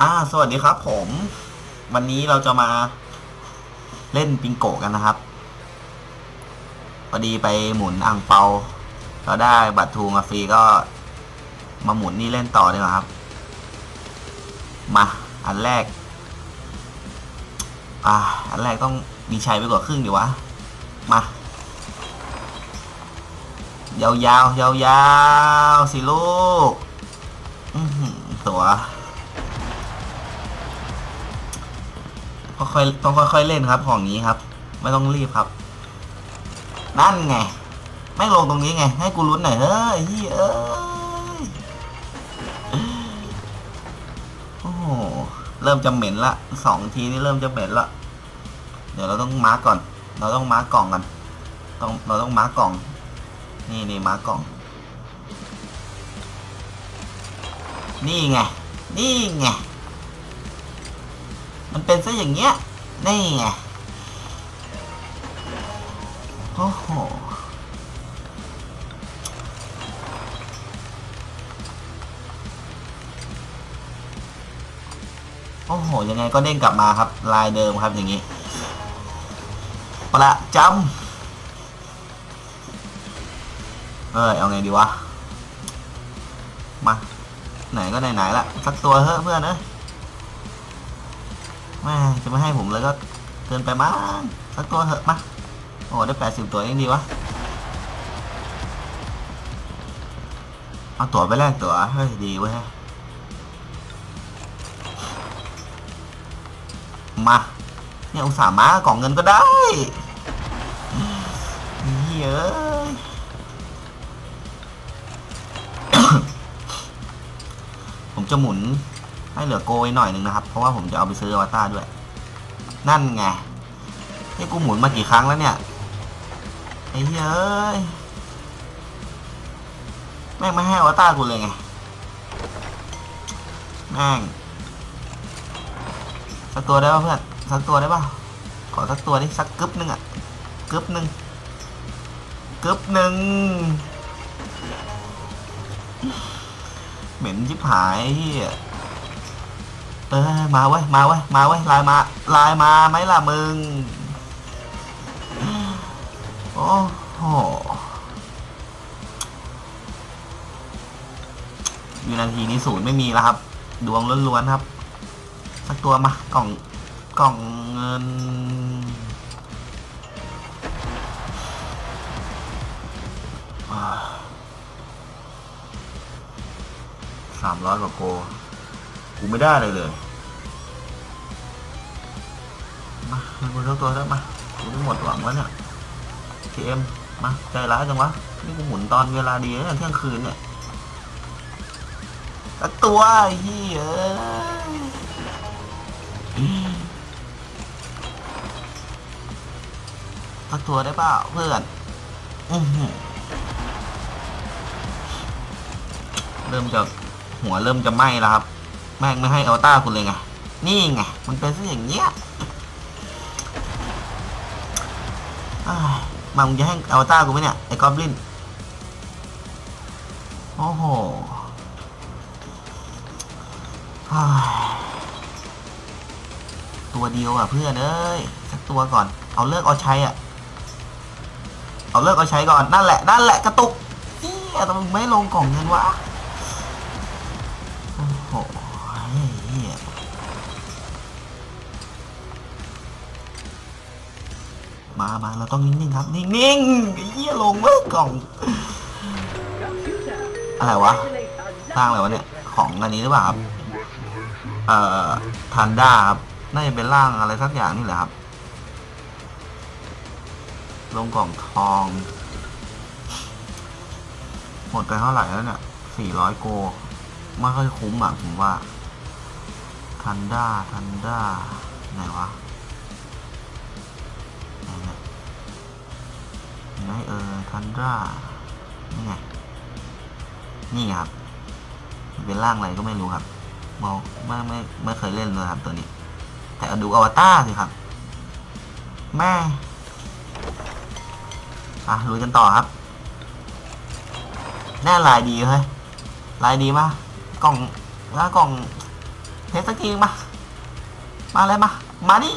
อ่า สวัสดีครับผม วันนี้เราจะมาเล่นปิงโกกันนะครับพอดีไปหมุนอ่างเปาเราได้บัตรทูมาฟรีก็ มาหมุนนี่เล่นต่อดีกว่าครับ มา อันแรก อ่า อันแรกต้องมีชัยไปกว่าครึ่งดีวะ มา ยาวยาวยาวยาวสิลูก อือตัว ค่อยๆต้องค่อยๆเล่นครับ ของนี้ครับ ไม่ต้องรีบครับ นั่นไง ไม่ลงตรงนี้ไง ให้กูลุ้นหน่อยเฮ้ยเอ้ยโอ้โหเริ่มจะเหม็นละสองทีนี่เริ่มจะเหม็นละเดี๋ยวเราต้องมาร์กก่อน เราต้องมาร์กกล่องกันต้องเราต้องมาร์กกล่อง นี่นี่มาร์กกล่อง นี่ไง นี่ไง มันเป็นซะอย่างเงี้ย นี่ไง โอ้โห โอ้โห ยังไงก็เด้งกลับมาครับ ลายเดิมครับอย่างนี้ ประจำเอ้ย เอาไงดีวะ มา ไหนก็ไหนๆละ สักตัวเฮ้อะเพื่อนเอ้ย แม่จะไม่ให้ผมเลยก็เกินไปมั้งสักตัวเถอะมาโอ้ได้แปดสิบตัวเองดีวะเอาตั๋วไปแลกตั๋วเฮ้ยดีเว้ยมาเนี่ยอุตส่าห์มากล่องเงินก็ได้เยอ้ยผมจะหมุน ให้เหลือโกยหน่อยหนึ่งนะครับ เพราะว่าผมจะเอาไปซื้ออวตารด้วย นั่นไงนี่กูหมุนมากี่ครั้งแล้วเนี่ยไอ้เฮ้ยแม่งไม่ให้อวตารกูเลยไงแม่งสักตัวได้ป่ะเพื่อนสักตัวได้ป่ะขอสักตัวดิสักกึ๊บนึงอะกึ๊บนึงกึ๊บนึงเหม็นชิบหายไอ้เฮีย เออมาเว้มาเว้มาเว้ลน์มาลน์มาไหมล่ะมึงโอ้โหวินาทีนี้ศูนย์ไม่มีแล้วครับ ดวงล้วนๆครับ สักตัวมากล่องกล่องเงินสามร้อยกว่าโก ไม่ได้เลยเลยมาให้กูเท่าตัวแล้วมากูได้หมดหวังแล้วเนี่ยทีเอ็มมาใจร้ายจังวะนี่กูหมุนตอนเวลาดีนะเที่ยงคืนเนี่ยสักตัวไอ้เหี้ยเอ้ยสักตัวได้เปล่าเพื่อนอือหือเริ่มจะหัวเริ่มจะไหม้แล้วครับ แม่งไม่ให้อัลต้าคุณเลยไง นี่ไง มันเป็นซะอย่างเงี้ยอ้ยมามึงจะให้อัลต้ากูไหมเนี่ย ไอ้กอบลิน โอ้โหอ้ายตัวเดียวอะเพื่อนเอ้ยสักตัวก่อน เอาเลิกเอาใช้อะ เอาเลิกเอาใช้ก่อน นั่นแหละ นั่นแหละกระตุกเฮียทำไมไม่ลงกล่องเงินวะ มามาเราต้องนิ่งๆครับ นิ่งๆเหี้ยลงเว้ยกล่อง อะไรวะ สร้างอะไรวะเนี่ย ของอันนี้หรือเปล่าครับ เอ่อทันด้าครับ น่าจะเป็นร่างอะไรสักอย่างนี่แหละครับ ลงกล่องทอง หมดไปเท่าไหร่แล้วเนี่ยสี่ร้อยโก ไม่ค่อยคุ้มอะผมว่าทันด้าทันด้าไหนวะ ไหนเออทันด้านี่ไง นี่ไงครับ เป็นร่างอะไรก็ไม่รู้ครับมองไม่ไม่ไม่เคยเล่นเลยครับตัวนี้ แต่ดูอวตารสิครับ แม่อะลุยกันต่อครับ แน่ลายดีเฮ้ยลายดีมากกล่องแล้วกล่องเทสสักทีมา มาเลยมา มาดิ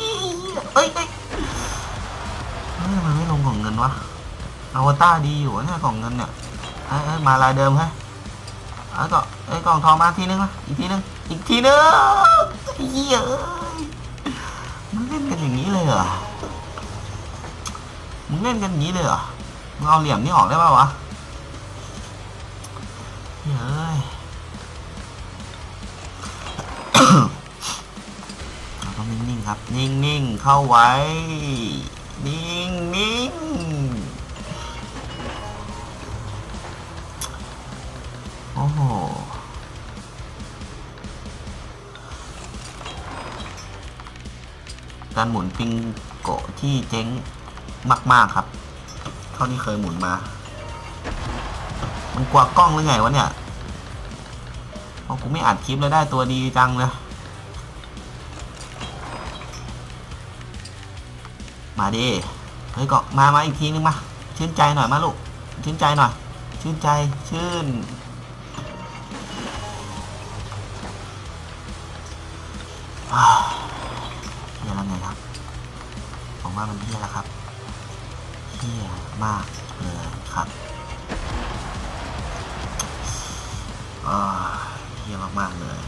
เอ้ยเอ้ยมันไม่ลงของเงินวะ อวตารดีอยู่เนี่ยของเงินเนี่ยเอ้ยเอ้มาลายเดิมฮะเอ้ก็เอ้ยกล่องทองมาทีนึงมาอีกทีนึงอีกทีนึงเยอ้ยมึงเล่นกันอย่างนี้เลยเหรอมึงเล่นกันอย่างนี้เลยเหรอมึงเอาเหลี่ยมนี่ออกได้ป่าวะเฮ้ยเราต้องนิ่งๆครับ นิ่งๆเข้าไว้ นิ่งนิ่ อการหมุนปิงโกะที่เจ๊งมาก ๆ ครับ เท่าที่เคยหมุนมา มันกลัวกล้องหรือไงวะเนี่ยเพราะกูไม่อัดคลิปแล้วได้ตัวดีจังเลยมาดิ เฮ้ยก็มา มาอีกทีนึงมา ชื่นใจหน่อยมาลูก ชื่นใจหน่อย ชื่นใจ ชื่น เฮียแล้วไงครับ ผมว่ามันเฮียแล้วครับเฮียมากเลยครับเฮียมากๆเลย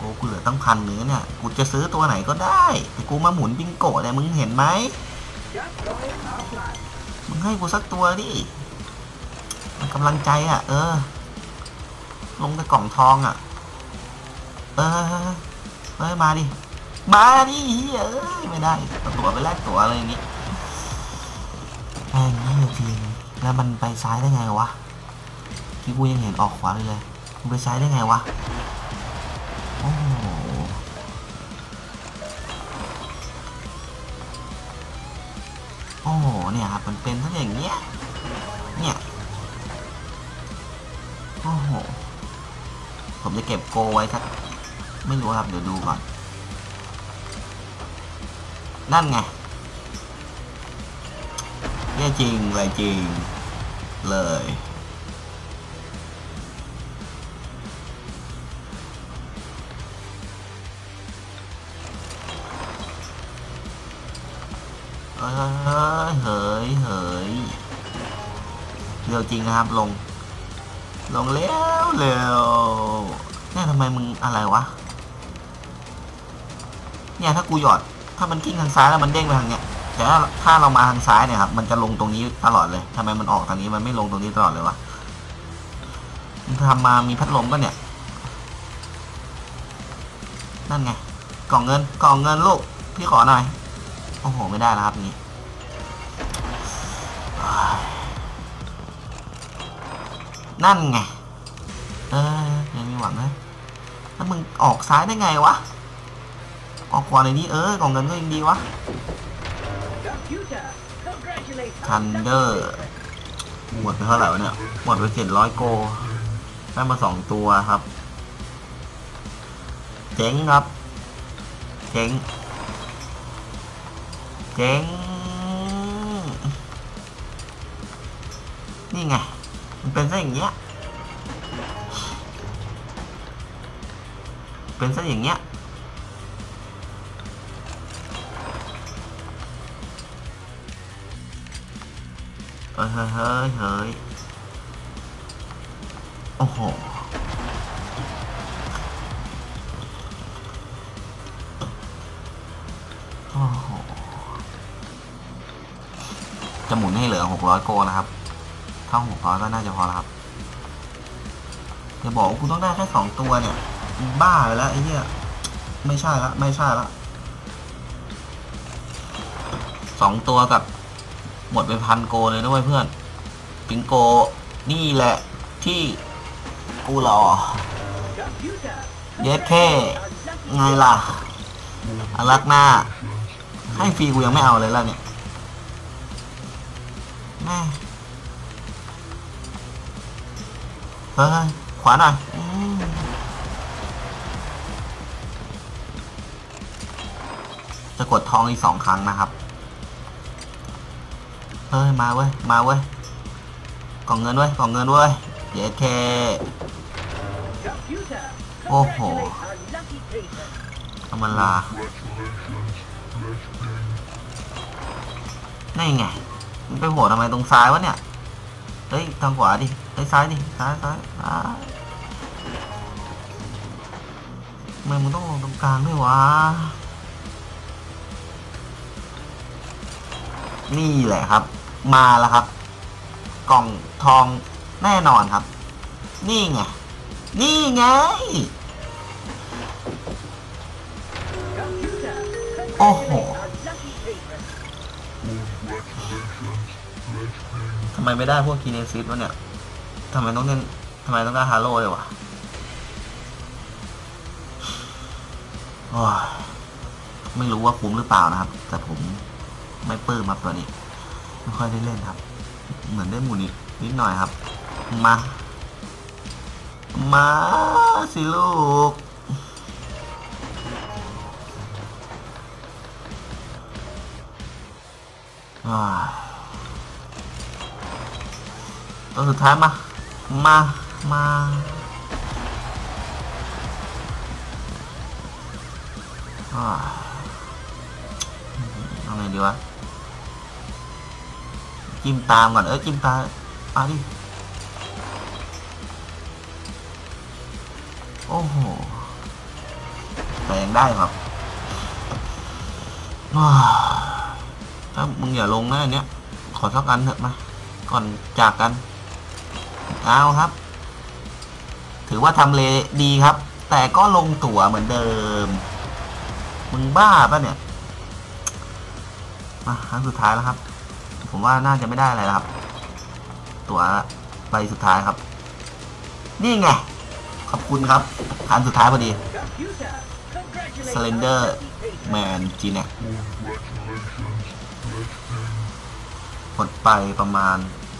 กูกูเหลือตั้งพันเนื้อเนี่ย กูจะซื้อตัวไหนก็ได้ แต่กูมาหมุนบิงโกะเนี่ยมึงเห็นไหม มึงให้กูสักตัวดิ กำลังใจอะ เออ ลงแต่กล่องทองอะ เออเอ้ยมาดิ มาดิเอ้ยไม่ได้ตัวไปแลกตัวอะไรอย่างงี้แม่งเหี้ยจริงแล้วมันไปซ้ายได้ไงวะที่กูยังเห็นออกขวาเลยเลยมันไปซ้ายได้ไงวะโอ้โหโอ้โหเนี่ยครับมันเป็นทั้งอย่างเงี้ยเนี่ย โอ้โห ผมจะเก็บโกไว้สัก ไม่รู้ครับ เดี๋ยวดูก่อน นั่นไงเย่จริงเลยจริง เลยเอ้ยเฮ้ยเฮ้ยเร็วจริงนะครับลง ลงเร็วเร็วเนี่ยทำไมมึงอะไรวะ เนี่ยถ้ากูหยอด ถ้ามันกิ้งทางซ้ายแล้วมันเด้งไปทางเนี้ย แต่ถ้าถ้าเรามาทางซ้ายเนี่ยครับ มันจะลงตรงนี้ตลอดเลยทำไมมันออกทางนี้มันไม่ลงตรงนี้ตลอดเลยวะมึงทำมามีพัดลมป่ะเนี่ย นั่นไง กล่องเงิน กล่องเงินลูก พี่ขอหน่อย โอ้โห ไม่ได้แล้วครับนี้ นั่นไง เออยังมีหวังนะแล้วมึงออกซ้ายได้ไงวะ ออกขวาในนี้เออกล่องเงินก็ยังดีวะทันเดอร์หมดไปเท่าไหร่วะเนี่ย หมดไปเจ็ดร้อยโก ได้มาสองตัวครับ เจ๊งครับ เจ๊ง เจ๊ง นี่ไง มันเป็นซะอย่างเงี้ย เป็นซะอย่างเงี้ย เฮ้ยเฮ้ยเฮ้ยเฮ้ยโอ้โหโอ้โหจะหมุนให้เหลือ 600 โกนะครับ ถ้า600ก็น่าจะพอแล้วครับจะบอกว่ากูต้องได้แค่2ตัวเนี่ยบ้าไปแล้วไอ้เหี้ยไม่ใช่ละไม่ใช่ละสองตัวกับ หมดไปพันโกเลยนะเว้ยเพื่อนปิงโกนี่แหละที่กูรอเย็ดแค่ไงล่ะอารักหน้า ให้ฟรีกูยังไม่เอาเลยล่ะเนี่ยแม่ เฮ้ยขวาหน่อยจะกดทองอีกสองครั้งนะครับ เฮ้ย มาเว้ย มาเว้ย กล่องเงินด้ย กล่องเงินด้ยเยเค Computer, Oh. congratulate our lucky patron. ธรรมลานี่ไง มันไปโผล่ทำไมตรงซ้ายวะเนี่ย เฮ้ยทางขวาดิเฮ้ยซ้ายดิซ้ายซ้ายซ้ายทำไมมึงต้องลงตรงกลางด้วยวะนี่แหละครับ มาแล้วครับ กล่องทองแน่นอนครับ นี่ไง นี่ไง Computer, Oh. congratulate our ไมไม่ได้พวกคีเนซิสวะเนี่ยทำไมต้องเล่นทำไมต้องได้ฮาโร่เลยวะอ้ยไม่รู้ว่าคุ้มหรือเปล่านะครับ แต่ผมไม่ปลื้มครับตัวนี้ ไม่ค่อยได้เล่นครับ เหมือนได้หมุนนิดนิดหน่อยครับ มา มาสิลูกอ่า ตัวสุดท้ายมา มามาอ่าเอาไงดีวะ จิ้มตามก่อน เอ้ยจิ้มตามาดิ โอ้โหแปลงได้ครับอ่าถ้ามึงอย่าลงนะอันเนี้ย ขอสักอันเถอะมา ก่อนจากกัน เอาครับ ถือว่าทำเลดีครับ แต่ก็ลงตั๋วเหมือนเดิม มึงบ้าปะเนี่ยมาครั้งสุดท้ายแล้วครับ ผมว่าน่าจะไม่ได้อะไรแล้วครับ ตั๋วใบสุดท้ายครับ นี่ไง ขอบคุณครับคันสุดท้ายพอดี Computer, congratulate Slender our lucky patron. แมนจีเน็กหมดไปประมาณ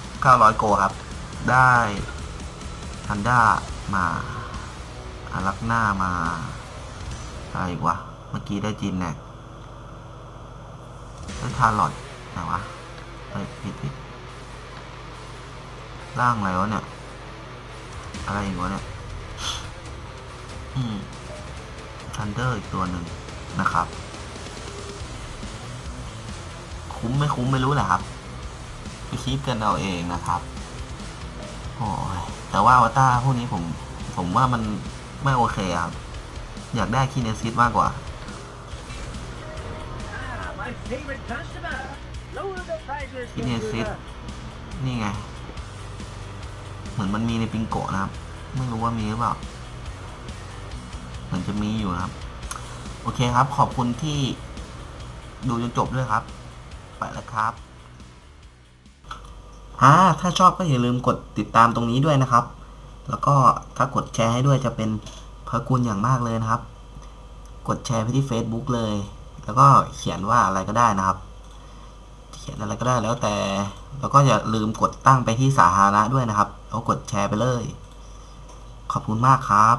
900 โกครับ ได้ฮันด้ามาอารักหน้ามาอะไรอีกวะ เมื่อกี้ได้จินแน็กได้ทาร์ลอดไหนวะเฮ้ยผิดผิดร่างอะไรวะเนี่ย อะไรอีกวะเนี่ยอืมทันเดอร์อีกตัวหนึ่งนะครับ คุ้มไม่คุ้มไม่รู้แหละครับไปคิดกันเอาเองนะครับ โอ้ยแต่ว่าอวตารพวกนี้ผม ผมว่ามันไม่โอเคครับ อยากได้คีเนซิสมากกว่า Ah, my favorite customer. Lower the prices, Kinesis. computer. นี่ไง เหมือนมันมีในปิงโกะนะครับ ไม่รู้ว่ามีหรือเปล่า เหมือนจะมีอยู่นะครับ โอเคครับ ขอบคุณที่ดูจนจบด้วยครับ ไปแล้วครับ อ่าถ้าชอบก็อย่าลืมกดติดตามตรงนี้ด้วยนะครับ แล้วก็ถ้ากดแชร์ให้ด้วยจะเป็นพระคุณอย่างมากเลยนะครับ กดแชร์ไปที่ Facebook เลย แล้วก็เขียนว่าอะไรก็ได้นะครับ เขียนอะไรก็ได้แล้วแต่ แล้วก็อย่าลืมกดตั้งไปที่สาธารณะด้วยนะครับแล้วกดแชร์ไปเลย ขอบคุณมากครับ